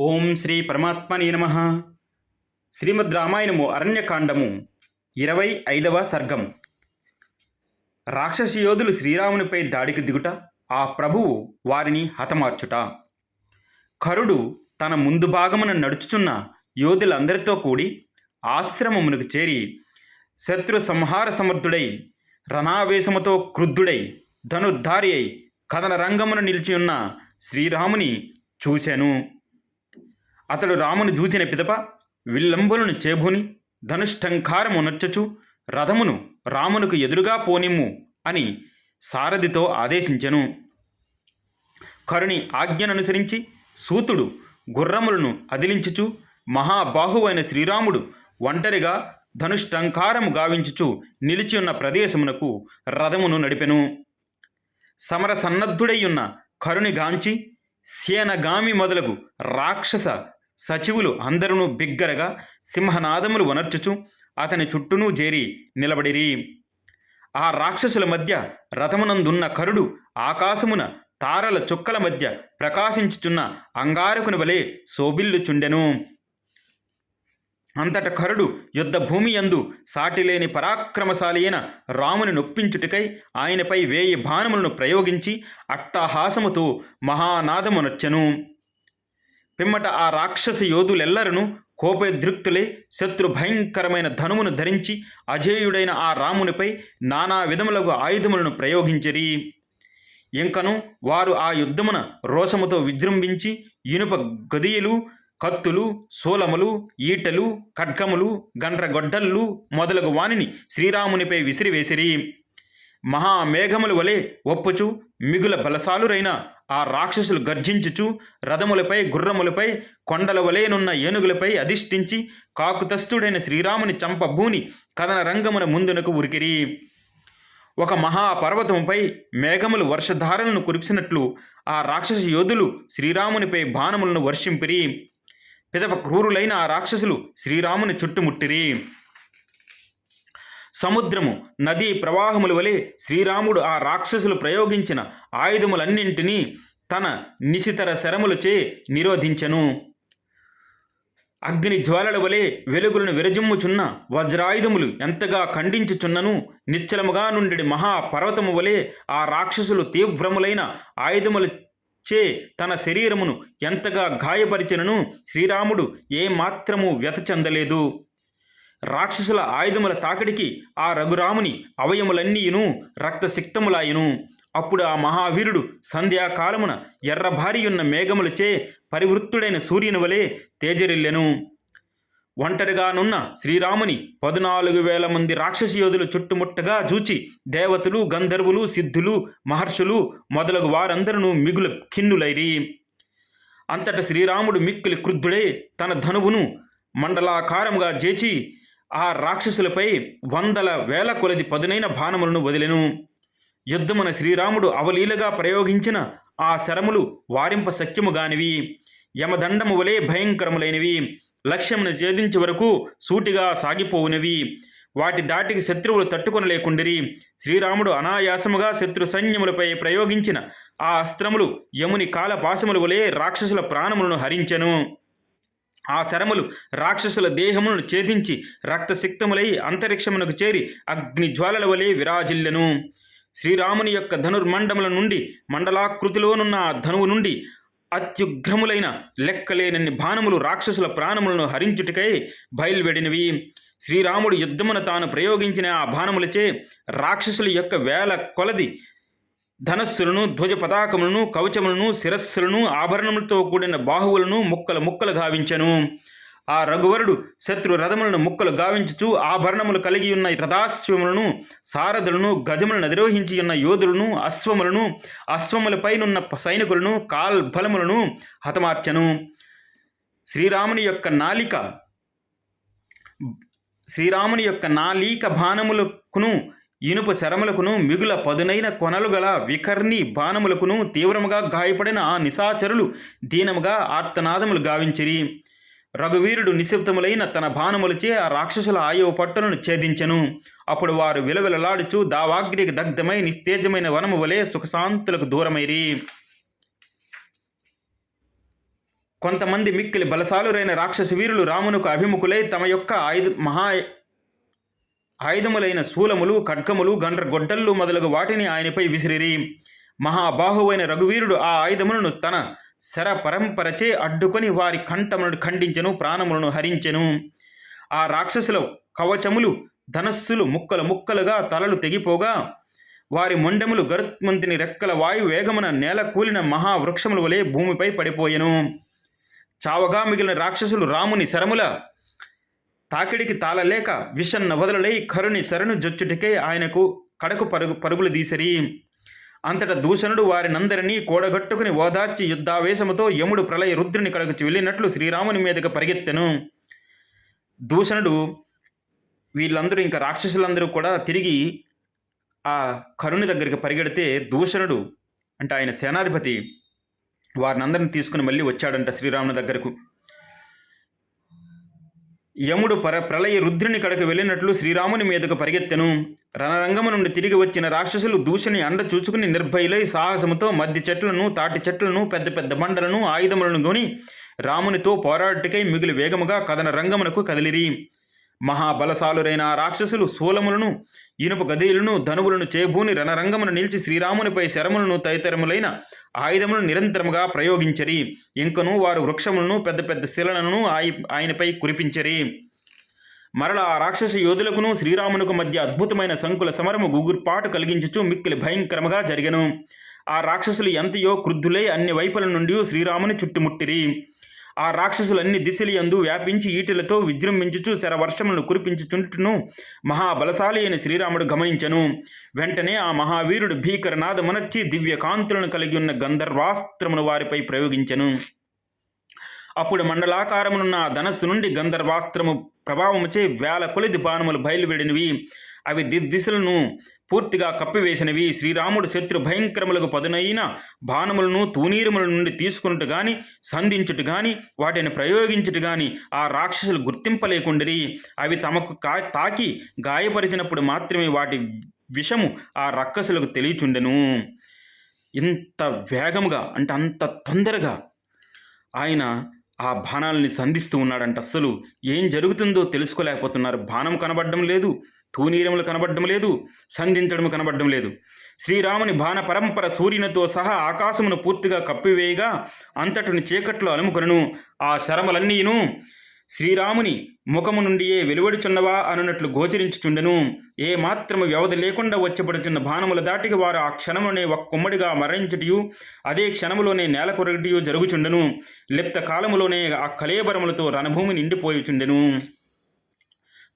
ఓం శ్రీ పరమాత్మనే నమ. శ్రీమద్ రామాయణము అరణ్యకాండము ఇరవై ఐదవ సర్గం. రాక్షసి యోధులు శ్రీరామునిపై దాడికి దిగుట ఆ ప్రభువు వారిని హతమార్చుట. కరుడు తన ముందు భాగమున నడుచుచున్న యోధులందరితో కూడి ఆశ్రమమునకు చేరి శత్రు సంహార సమర్థుడై రణావేశముతో క్రుద్ధుడై ధనుర్ధారి అయి కథన రంగమున నిలిచి ఉన్న శ్రీరాముని చూశాను అతడు రామును చూచిన పిదప విల్లంబులను చేబూని ధనుష్టంకారము నొచ్చచు రథమును రామునకు ఎదురుగా పోనిమ్ము అని సారథితో ఆదేశించెను. కరుని ఆజ్ఞననుసరించి సూతుడు గుర్రములను అదిలించుచు మహాబాహువైన శ్రీరాముడు ఒంటరిగా ధనుష్టంకారము గావించుచు నిలిచి ఉన్న ప్రదేశమునకు రథమును నడిపెను. సమర సన్నద్ధుడై ఉన్న కరుణిగాంచి సేనగామి మొదలగు రాక్షస సచివులు అందరూ బిగ్గరగా సింహనాదములు వనర్చుచు అతని చుట్టూనూ చేరి నిలబడిరి. ఆ రాక్షసుల మధ్య రథమునందున్న కరుడు ఆకాశమున తారల చుక్కల మధ్య ప్రకాశించుచున్న అంగారకుని వలె శోభిల్లుచుండెను. అంతట కరుడు యుద్ధ భూమి యందు సాటిలేని పరాక్రమశాలి అయిన రాముని నొప్పించుటకై ఆయనపై వేయి బాణములను ప్రయోగించి అట్టహాసముతో మహానాదమునొచ్చెను పిమ్మట ఆ రాక్షస యోధులెల్లరను కోపదృక్తులే శత్రు భయంకరమైన ధనుమును ధరించి అజేయుడైన ఆ రామునిపై నానా విధములకు ఆయుధములను ప్రయోగించిరి. ఇంకను వారు ఆ యుద్ధమున రోషముతో విజృంభించి ఇనుప గదియలు కత్తులు శూలములు ఈటలు ఖడ్గములు గండ్రగొడ్డళ్ళు మొదలగు వానిని శ్రీరామునిపై విసిరివేసిరి. మహామేఘములు వలె ఒప్పుచు మిగుల బలసాలురైన ఆ రాక్షసులు గర్జించుచు రథములపై గుర్రములపై కొండల వలెనున్న ఏనుగులపై అధిష్ఠించి కాకుతస్థుడైన శ్రీరాముని చంపభూని కథన రంగమున ముందునకు ఉరికిరి. ఒక మహాపర్వతముపై మేఘములు వర్షధారలను కురిపిసినట్లు ఆ రాక్షస యోధులు శ్రీరామునిపై బాణములను వర్షింపిరి. పిదప క్రూరులైన ఆ రాక్షసులు శ్రీరాముని చుట్టుముట్టిరి. సముద్రము నదీ ప్రవాహముల వలె శ్రీరాముడు ఆ రాక్షసులు ప్రయోగించిన ఆయుధములన్నింటినీ తన నిశితర శరములచే నిరోధించెను. అగ్ని జ్వాలల వలె వెలుగులను విరజిమ్ముచున్న వజ్రాయుధములు ఎంతగా ఖండించుచున్నను నిశ్చలముగా నుండి మహాపర్వతము వలె ఆ రాక్షసులు తీవ్రములైన ఆయుధముల చే తన శరీరమును ఎంతగా గాయపరిచినను శ్రీరాముడు ఏమాత్రము వ్యత చెందలేదు. రాక్షసుల ఆయుధముల తాకిడికి ఆ రఘురాముని అవయములన్నీయును రక్తసిక్తములాయును. అప్పుడు ఆ మహావీరుడు సంధ్యాకాలమున ఎర్రభారియున్న మేఘములచే పరివృత్తుడైన సూర్యుని వలె తేజరిల్లెను. ఒంటరిగానున్న శ్రీరాముని పదునాలుగు వేల మంది రాక్షస యోధులు చుట్టుముట్టగా చూచి దేవతలు గంధర్వులు సిద్ధులు మహర్షులు మొదలగు వారందరూ మిగులు ఖిన్నులైరి. అంతట శ్రీరాముడు మిక్కిలి క్రుద్ధుడే తన ధనువును మండలాకారముగా చేచి ఆ రాక్షసులపై వందల వేల కొలది పదునైన బాణములను వదిలెను. యుద్ధమున శ్రీరాముడు అవలీలగా ప్రయోగించిన ఆ శరములు వారింప సఖ్యముగానివి యమదండము వలె భయంకరములైనవి. లక్ష్యమును ఛేదించే వరకు సూటిగా సాగిపోవునవి. వాటి దాటికి శత్రువులు తట్టుకొనలేకుండిరి. శ్రీరాముడు అనాయాసముగా శత్రు సైన్యములపై ప్రయోగించిన ఆ అస్త్రములు యముని కాలపాశముల వలె రాక్షసుల ప్రాణములను హరించెను. ఆ శరములు రాక్షసుల దేహమును ఛేదించి రక్తసిక్తములై అంతరిక్షమునకు చేరి అగ్ని జ్వాలల వలె విరాజిల్లెను. శ్రీరాముని యొక్క ధనుర్మండముల నుండి మండలాకృతిలోనున్న ఆ ధనువు నుండి అత్యుగ్రములైన లెక్కలేనన్ని బాణములు రాక్షసుల ప్రాణములను హరించుటికై బయల్వెడినవి. శ్రీరాముడు యుద్ధమున తాను ప్రయోగించిన ఆ బాణములచే రాక్షసుల యొక్క వేల కొలది ధనస్సులను ధ్వజ పతాకములను కవచములను శిరస్సులను ఆభరణములతో కూడిన బాహువులను ముక్కలు ముక్కలు గావించెను. ఆ రఘువరుడు శత్రు రథములను ముక్కలు గావించుచు ఆభరణములు కలిగి ఉన్న రథాశ్వములను సారథులను గజములను అధిరోహించి ఉన్న యోధులను అశ్వములను అశ్వములపైనున్న సైనికులను కాల్బలములను హతమార్చెను. శ్రీరాముని యొక్క నాలిక శ్రీరాముని యొక్క నాలీక బాణములకును ఇనుప శరములకును మిగుల పదునైన కొనలు గల వికర్ణి బాణములకును తీవ్రముగా గాయపడిన ఆ నిశాచరులు దీనముగా ఆర్తనాదములు గావించిరి. రఘువీరుడు నిశ్శబ్దములైన తన బాణములచే ఆ రాక్షసుల ఆయువు పట్టులను ఛేదించెను. అప్పుడు వారు విలవిలలాడుచు దావాగ్నికి దగ్ధమై నిస్తేజమైన వనము వలె సుఖశాంతులకు దూరమైరి. కొంతమంది మిక్కిలి బలశాలురైన రాక్షస వీరులు రామునకు అభిముఖులై తమ యొక్క ఆయుధ మహా ఆయుధములైన శూలములు ఖడ్గములు గండ్ర గొడ్డళ్ళు మొదలగు వాటిని ఆయనపై విసిరిరి. మహాబాహువైన రఘువీరుడు ఆ ఆయుధములను తన శర పరంపరచే అడ్డుకొని వారి కంఠములను ఖండించెను ప్రాణములను హరించెను. ఆ రాక్షసుల కవచములు ధనస్సులు ముక్కలు ముక్కలుగా తలలు తెగిపోగా వారి మొండెములు గరుత్మంతిని రెక్కల వాయు వేగమున నేల కూలిన మహావృక్షముల వలె భూమిపై పడిపోయెను. చావగా మిగిలిన రాక్షసులు రాముని శరముల తాకిడికి తాళలేక విషన్న వదలలై కరుని శరణు జొచ్చుటికై ఆయనకు కడకు పరుగు పరుగులు దీసరి అంతట దూషణుడు వారినందరినీ కూడగట్టుకుని ఓదార్చి యుద్ధావేశముతో యముడు ప్రళయ రుద్రుని కడకు వెళ్ళినట్లు శ్రీరాముని మీదకు పరిగెత్తెను. దూషణుడు వీళ్ళందరూ ఇంకా రాక్షసులందరూ కూడా తిరిగి ఆ కరుని దగ్గరికి పరిగెడితే దూషణుడు అంటే ఆయన సేనాధిపతి వారినందరిని తీసుకుని మళ్ళీ వచ్చాడంట శ్రీరాముని దగ్గరకు. యముడు పర ప్రళయ రుద్రుని కడకు వెళ్ళినట్లు శ్రీరాముని మీదకు పరిగెత్తెను. రణరంగము నుండి తిరిగి వచ్చిన రాక్షసులు దూషని అండ చూచుకుని నిర్భయులై సాహసముతో మధ్య చెట్లను తాటి చెట్లను పెద్ద పెద్ద బండలను ఆయుధములను కొని రామునితో పోరాటకై మిగులు వేగముగా కథన రంగమునకు కదిలిరి. మహాబలశాలురైన రాక్షసులు శూలములను ఇనుప గదీలను ధనువులను చేబూని రణరంగమును నిలిచి శ్రీరామునిపై శరములను తదితరములైన ఆయుధములను నిరంతరముగా ప్రయోగించరి. ఇంకను వారు వృక్షములను పెద్ద పెద్ద శిలలను ఆయి ఆయనపై కురిపించరి. మరల ఆ రాక్షస యోధులకును శ్రీరామునకు మధ్య అద్భుతమైన సంకుల సమరము గుగుర్పాటు కలిగించుచు మిక్కిలి భయంకరముగా జరిగను. ఆ రాక్షసులు ఎంతయో క్రుద్ధులై అన్ని వైపుల నుండి శ్రీరాముని చుట్టుముట్టిరి. ఆ రాక్షసులన్నీ దిశలు యందు వ్యాపించి ఈటెలతో విజృంభించుచు శరవర్షములను కురిపించుచుంటును మహాబలశాలి అయిన శ్రీరాముడు గమనించను. వెంటనే ఆ మహావీరుడు భీకరనాదమునర్చి దివ్య కాంతులను కలిగి ఉన్న గంధర్వాస్త్రమును వారిపై ప్రయోగించను. అప్పుడు మండలాకారమునున్న ఆ ధనస్సు నుండి గంధర్వాస్త్రము ప్రభావముచే వేల కొలిది బాణములు బయలువెడినవి. అవి దిశలను పూర్తిగా కప్పివేసినవి. శ్రీరాముడు శత్రు భయంకరములకు పదునైన బాణములను తూనీరముల నుండి తీసుకున్నట్టు గాని సంధించుట గాని వాటిని ప్రయోగించుట గాని ఆ రాక్షసులు గుర్తింపలేకుండిరి. అవి తమకు కా తాకి గాయపరిచినప్పుడు మాత్రమే వాటి విషము ఆ రక్కసులకు తెలియచుండెను. ఇంత వేగముగా అంటే అంత తొందరగా ఆయన ఆ బాణాలని సంధిస్తూ ఉన్నాడంట అస్సలు. ఏం జరుగుతుందో తెలుసుకోలేకపోతున్నారు. బాణం కనబడడం లేదు. తూనీరములు కనబడడం లేదు సంధించడము కనబడడం లేదు. శ్రీరాముని బాణ పరంపర సూర్యునితో సహా ఆకాశమును పూర్తిగా కప్పివేయగా అంతటిని చీకట్లో అలుముకొనను. ఆ శరములన్నీను శ్రీరాముని ముఖము నుండియే వెలువడుచున్నవా అనున్నట్లు గోచరించుచుండెను. ఏ మాత్రము వ్యవధి లేకుండా వచ్చబడుచున్న బాణముల దాటికి వారు ఆ క్షణమునే ఒక్కొమ్మడిగా మరణించుటయు అదే క్షణములోనే నేల కొరగటియు జరుగుచుండెను. లిప్త కాలములోనే ఆ కలేబరములతో రణభూమి నిండిపోయుచుండెను.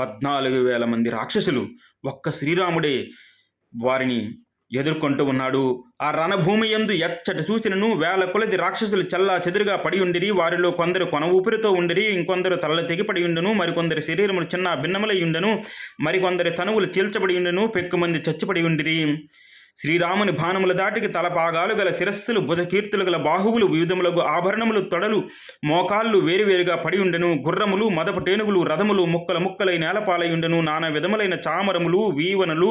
పద్నాలుగు వేల మంది రాక్షసులు ఒక్క శ్రీరాముడే వారిని ఎదుర్కొంటూ ఉన్నాడు. ఆ రణభూమి ఎందు ఎచ్చట చూసినను వేల కొలది రాక్షసులు చల్లా చెదురుగా పడి ఉండిరి వారిలో కొందరు కొన ఊపిరితో ఉండిరి ఇంకొందరు తలలు తెగిపడి ఉండును మరికొందరి శరీరములు చిన్న భిన్నములై ఉండెను మరికొందరి తనువులు చీల్చబడి ఉండును పెక్కుమంది చచ్చిపడి ఉండిరి. శ్రీరాముని బాణముల దాటికి తలపాగాలు గల శిరస్సులు భుజకీర్తులు గల బాహువులు వివిధములకు ఆభరణములు తొడలు మోకాళ్ళు వేరువేరుగా పడి ఉండెను గుర్రములు మదపటేనుగులు రథములు ముక్కల ముక్కలై నేలపాలై ఉండెను నానా విధములైన చామరములు వీవనలు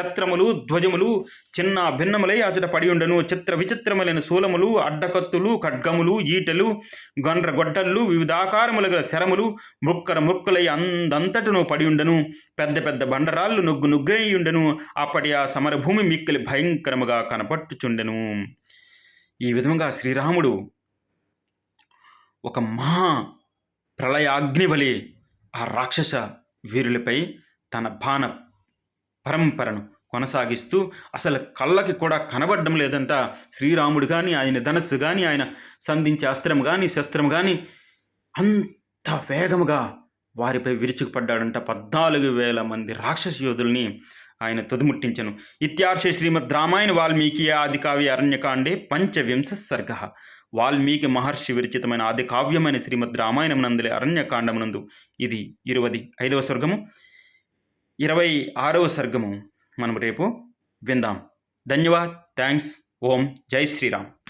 ఛత్రములు ధ్వజములు చిన్న భిన్నములై అచట పడి ఉండను. చిత్ర విచిత్రములైన శూలములు అడ్డకత్తులు ఖడ్గములు ఈటెలు గండ్ర గొడ్డళ్ళు వివిధాకారములు గల శరములు ముక్కర ముక్కలై అందంతటను పడి ఉండను. పెద్ద పెద్ద బండరాళ్ళు నుగ్గు నుగ్గై ఉండను. అప్పటి ఆ సమరభూమి మిక్కిలి భయంకరముగా కనపట్టుచుండెను. ఈ విధముగా శ్రీరాముడు ఒక మహా ప్రళయాగ్నివలి ఆ రాక్షస వీరులపై తన బాణ పరంపరను కొనసాగిస్తూ అసలు కళ్ళకి కూడా కనబడడం లేదంట. శ్రీరాముడు కానీ ఆయన ధనస్సు కానీ ఆయన సంధించే అస్త్రం కానీ శస్త్రం కానీ అంత వేగముగా వారిపై విరుచుకుపడ్డాడంట పద్నాలుగు వేల మంది రాక్షస యోధుల్ని ఆయన తుదిముట్టించను. ఇత్యార్షే శ్రీమద్ రామాయణ వాల్మీకి ఆది కావ్య అరణ్యకాండే పంచవింశ సర్గ. వాల్మీకి మహర్షి విరచితమైన ఆది కావ్యమైన శ్రీమద్ రామాయణం నందులే అరణ్యకాండమునందు. ఇది ఇరువది ఐదవ స్వర్గము. ఇరవై ఆరవ సర్గము. మనం రేపు విందాం. ధన్యవాద్. థ్యాంక్స్ ఓం. జై శ్రీరామ్.